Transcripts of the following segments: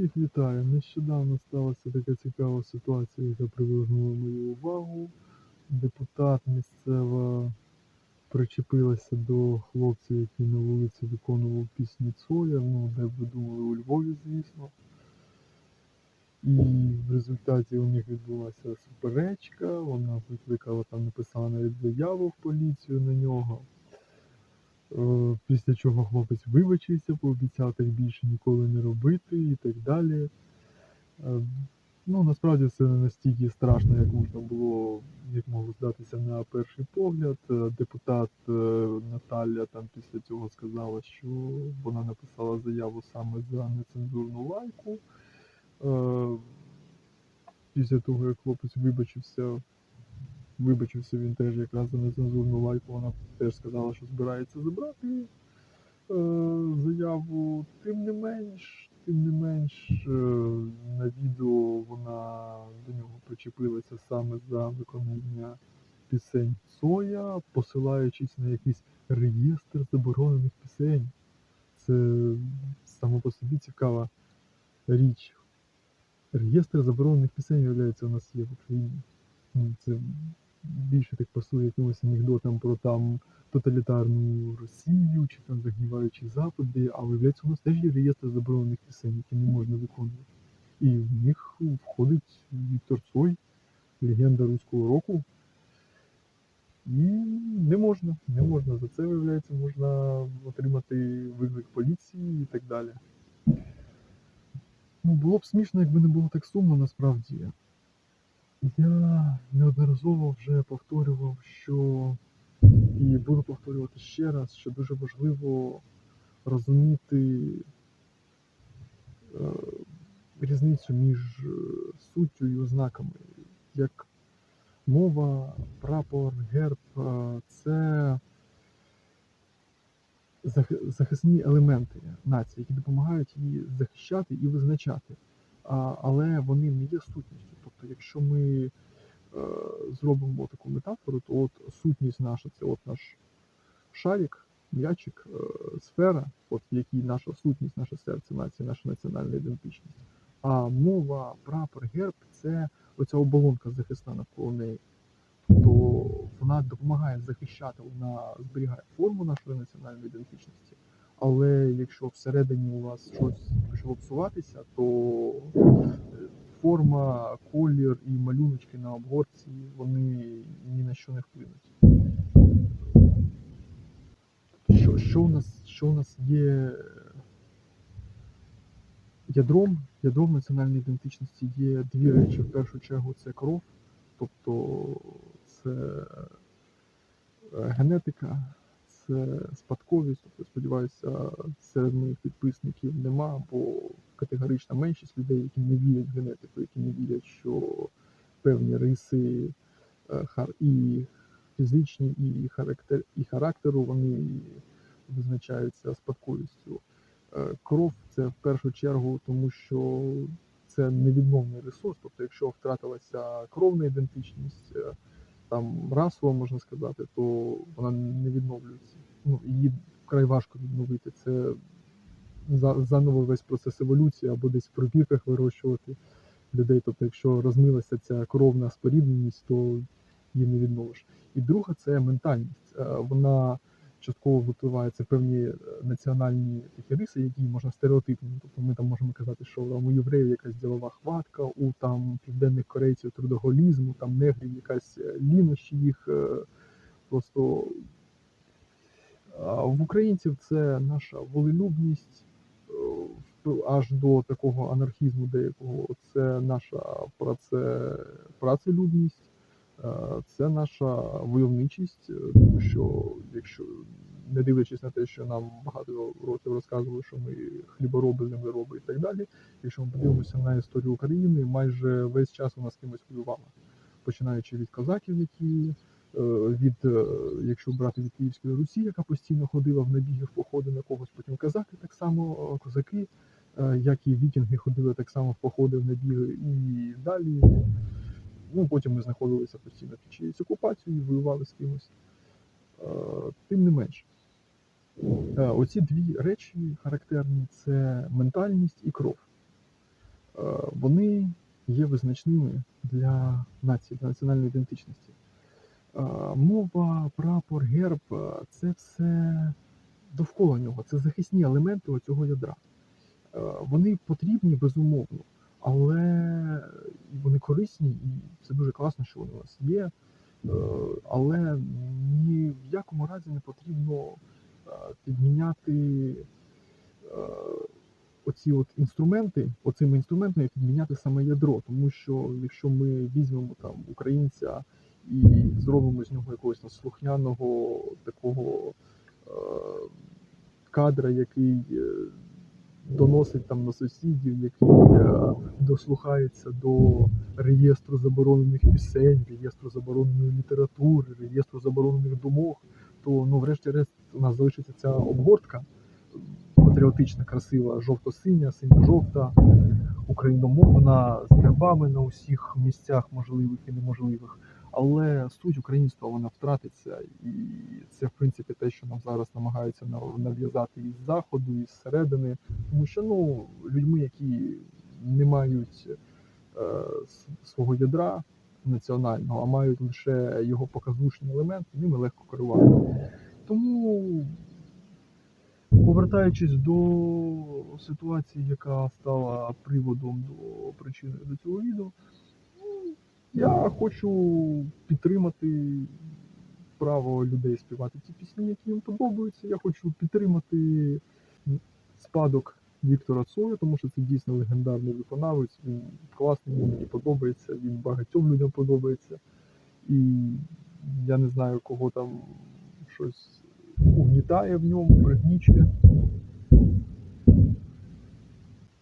Всіх вітаю. Нещодавно сталася така цікава ситуація, яка привернула мою увагу. Депутат місцева причепилася до хлопця, який на вулиці виконував пісню Цоя, ну, де б ви думали, у Львові, звісно. І в результаті у них відбулася суперечка, вона викликала там, написала навіть заяву в поліцію на нього. Е, Після чого хлопець вибачився, пообіцяв так більше ніколи не робити і так далі. Е, Ну, насправді це не настільки страшно, як можна було, як могло здатися на перший погляд. Е, Депутат Наталя там після цього сказала, що вона написала заяву саме за нецензурну лайку. Після того, як хлопець вибачився, вибачився він теж якраз за нецензурну лайку, вона теж сказала, що збирається забрати е, заяву. Тим не менш, тим не менш, е, на відео вона до нього причепилася саме за виконання пісень Цоя, посилаючись на якийсь реєстр заборонених пісень. Це само по собі цікава річ. Реєстр заборонених пісень, виявляється, у нас є в Україні. Ну, Це більше так пасує якимось анекдотам про там тоталітарну Росію чи там загніваючий Запади, а виявляється, у нас теж є реєстр заборонених пісень, які не можна виконувати. І в них входить Віктор Цой, легенда руського року. І не можна, не можна. За це, виявляється, можна отримати виклик поліції і так далі. Ну, було б смішно, якби не було так сумно насправді. Я неодноразово вже повторював, що і буду повторювати ще раз, що дуже важливо розуміти е, різницю між е, суттю і ознаками. Як мова, прапор, герб е, це зах- захисні елементи нації, які допомагають її захищати і визначати. Але вони не є сутністю. Тобто, якщо ми е, зробимо таку метафору, то от сутність наша це от наш шарик, м'ячик, е, сфера, от в якій наша сутність, наше серце нації, наша національна ідентичність. А мова, прапор, герб це оця оболонка захисна навколо неї. Тобто вона допомагає захищати, вона зберігає форму нашої національної ідентичності. Але якщо всередині у вас щось почало псуватися, то форма, колір і малюночки на обгорці вони ні на що не вплинуть. Що, що, у нас, що у нас є ядром, ядром національної ідентичності є дві речі. В першу чергу це кров, тобто це е, генетика, це спадковість. Тобто, сподіваюся, серед моїх підписників нема, бо категорична меншість людей, які не вірять в генетику, які не вірять, що певні риси е, і фізичні, і характер, і характеру вони визначаються спадковістю. Е, Кров це в першу чергу, тому що це невідмовний ресурс. Тобто, якщо втратилася кровна ідентичність, е, там расово можна сказати, то вона не відновлюється. Ну її вкрай важко відновити. Це заново весь процес еволюції або десь в пробірках вирощувати людей. Тобто, якщо розмилася ця кровна спорідненість, то її не відновиш. І друга це ментальність. Е, Вона частково випливає це певні е, національні такі риси, які можна стереотипні. Тобто ми там можемо казати, що там у євреїв якась ділова хватка, у там південних корейців трудоголізм, у там негрів якась е, лінощі їх просто а в українців це наша волелюбність аж до такого анархізму деякого. Це наша праце, працелюбність, е, це наша войовничість, тому що якщо не дивлячись на те, що нам багато років розказували, що ми хлібороби, землероби і так далі. Якщо ми подивимося на історію України, майже весь час вона з кимось воювала, починаючи від козаків, які від, е, якщо брати від Київської Русі, яка постійно ходила в набіги, в походи на когось, потім казаки так само, е, козаки, е, як і вікінги ходили так само в походи, в набіги і далі. Ну, потім ми знаходилися постійно під чиєюсь окупацією, воювали з кимось. Е, Тим не менш, е, оці дві речі характерні це ментальність і кров. е, вони є визначними для нації, для національної ідентичності. Е, Мова, прапор, герб е, це все довкола нього, це захисні елементи цього ядра. Е, Вони потрібні безумовно, але вони корисні, і це дуже класно, що вони у нас є. Але ні в якому разі не потрібно підміняти оці от інструменти, оцими інструментами підміняти саме ядро. Тому що якщо ми візьмемо там українця і зробимо з нього якогось там слухняного такого е, кадра, який е, доносить там на сусідів, який е, дослухається до реєстру заборонених пісень, реєстру забороненої літератури, реєстру заборонених думок, то ну, врешті-решт, у нас залишиться ця обгортка патріотична, красива, жовто-синя, синьо-жовта, україномовна, з гербами на усіх місцях можливих і неможливих. Але суть українства вона втратиться, і це в принципі те, що нам зараз намагаються нав- нав'язати із заходу, із середини, тому що ну людьми, які не мають е, свого ядра національного, а мають лише його показушні елементи, ними легко керувати. Тому, повертаючись до ситуації, яка стала приводом до причини до цього відео, я хочу підтримати право людей співати ті пісні, які їм подобаються. Я хочу підтримати спадок Віктора Цоя, тому що це дійсно легендарний виконавець. Він класний, він мені подобається, він багатьом людям подобається. І я не знаю, кого там щось угнітає в ньому, пригнічує.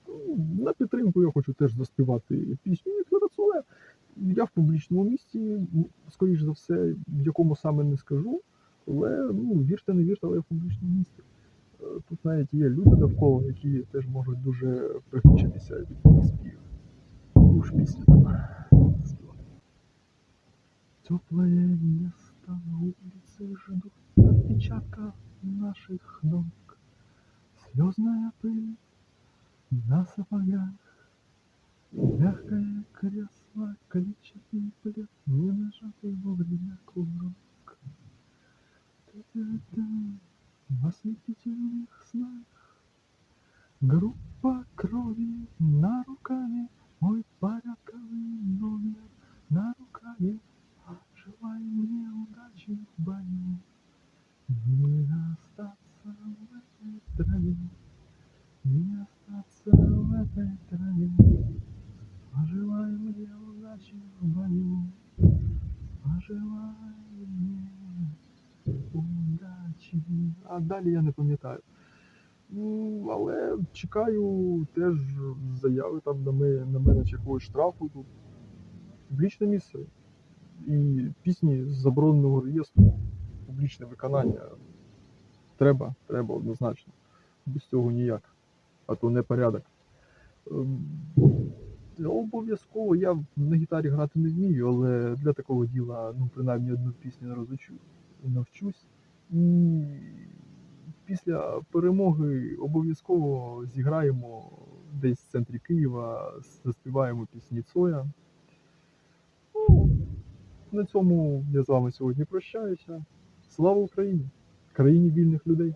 Ну, На підтримку я хочу теж заспівати пісню Віктора Цоя. Я в публічному місці, скоріш за все, в якому саме не скажу, але ну, вірте, не вірте, але я в публічному місці. Е, Тут навіть є люди довкола, які теж можуть дуже пригнічитися від моїх співів. Ну ж пісню там співати. Теплое место улицы ждут отпечатка наших ног. Слезная пыль на сапогах, мягкое кресло, мне удачі. А далі я не пам'ятаю. Ну, але чекаю теж заяви там на мене, на мене якогось штрафу тут. Публічне місце. І пісні з забороненого реєстру, публічне виконання. Треба, треба однозначно. Без цього ніяк. А то не порядок. Обов'язково я на гітарі грати не вмію, але для такого діла, ну, принаймні одну пісню розучу, навчусь. І після перемоги обов'язково зіграємо десь в центрі Києва, заспіваємо пісні Цоя. Ну, на цьому я з вами сьогодні прощаюся. Слава Україні! Країні вільних людей!